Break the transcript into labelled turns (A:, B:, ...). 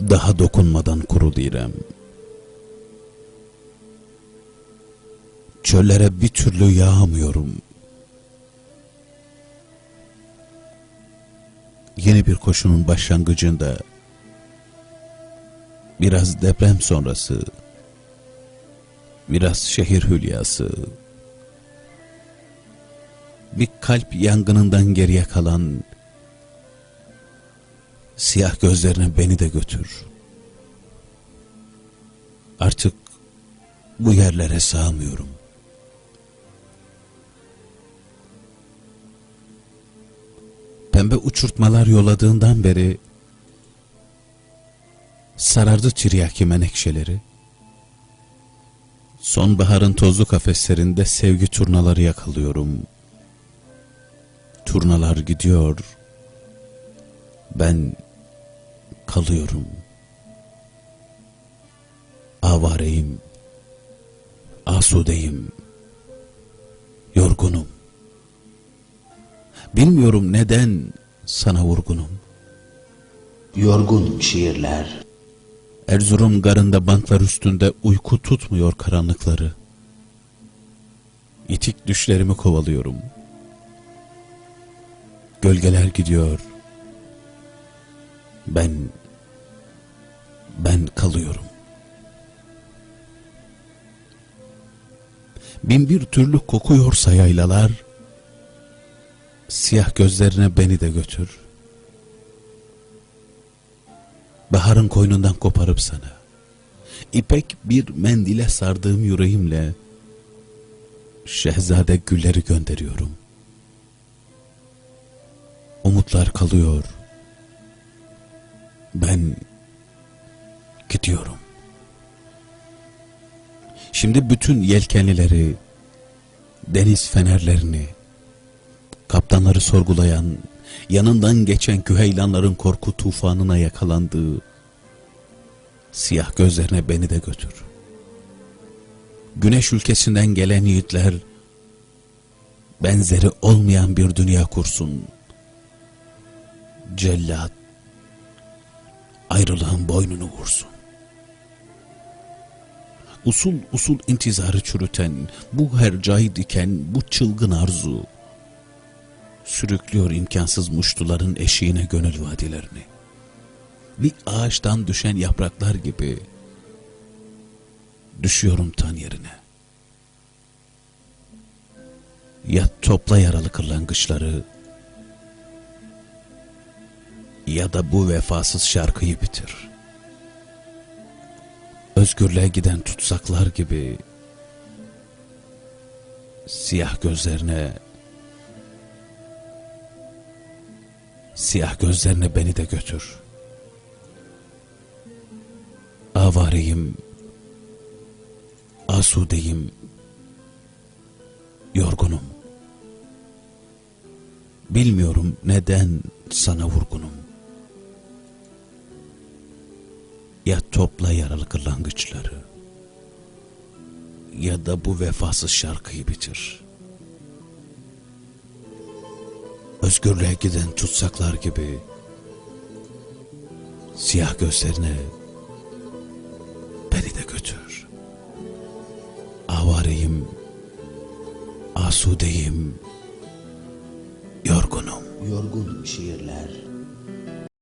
A: Daha dokunmadan kuru direm. Çöllere bir türlü yağamıyorum. Yeni bir koşunun başlangıcında biraz deprem sonrası, biraz şehir hülyası, bir kalp yangınından geriye kalan siyah gözlerine beni de götür. Artık bu yerlere sığamıyorum. Pembe uçurtmalar yolladığından beri sarardı tiryaki menekşeleri. Sonbaharın tozlu kafeslerinde sevgi turnaları yakalıyorum. Turnalar gidiyor. Ben kalıyorum. Avareyim. Asudeyim. Yorgunum. Bilmiyorum neden sana vurgunum.
B: Yorgun şiirler,
A: Erzurum garında banklar üstünde uyku tutmuyor karanlıkları. İtik düşlerimi kovalıyorum. Gölgeler gidiyor. Ben ben kalıyorum. Bin bir türlü kokuyorsa yaylalar, siyah gözlerine beni de götür. Baharın koynundan koparıp sana, ipek bir mendile sardığım yüreğimle, şehzade gülleri gönderiyorum. Umutlar kalıyor. Ben gidiyorum. Şimdi bütün yelkenlileri, deniz fenerlerini, kaptanları sorgulayan, yanından geçen küheylanların korku tufanına yakalandığı siyah gözlerine beni de götür. Güneş ülkesinden gelen yiğitler benzeri olmayan bir dünya kursun. Cellat ayrılığın boynunu vursun. Usul usul intizarı çürüten, bu hercai diken, bu çılgın arzu, sürüklüyor imkansız muştuların eşiğine gönül vadilerini. Bir ağaçtan düşen yapraklar gibi düşüyorum tan yerine. Ya topla yaralı kırlangıçları ya da bu vefasız şarkıyı bitir. Özgürlüğe giden tutsaklar gibi siyah gözlerine Siyah gözlerine beni de götür. Avareyim, asudeyim, yorgunum. Bilmiyorum neden sana vurgunum. Ya topla yaralı kırlangıçları ya da bu vefasız şarkıyı bitir.'' özgürlüğe giden tutsaklar gibi siyah gözlerine beni de götür. Avareyim, asudeyim, yorgunum.
B: yorgun şiirler,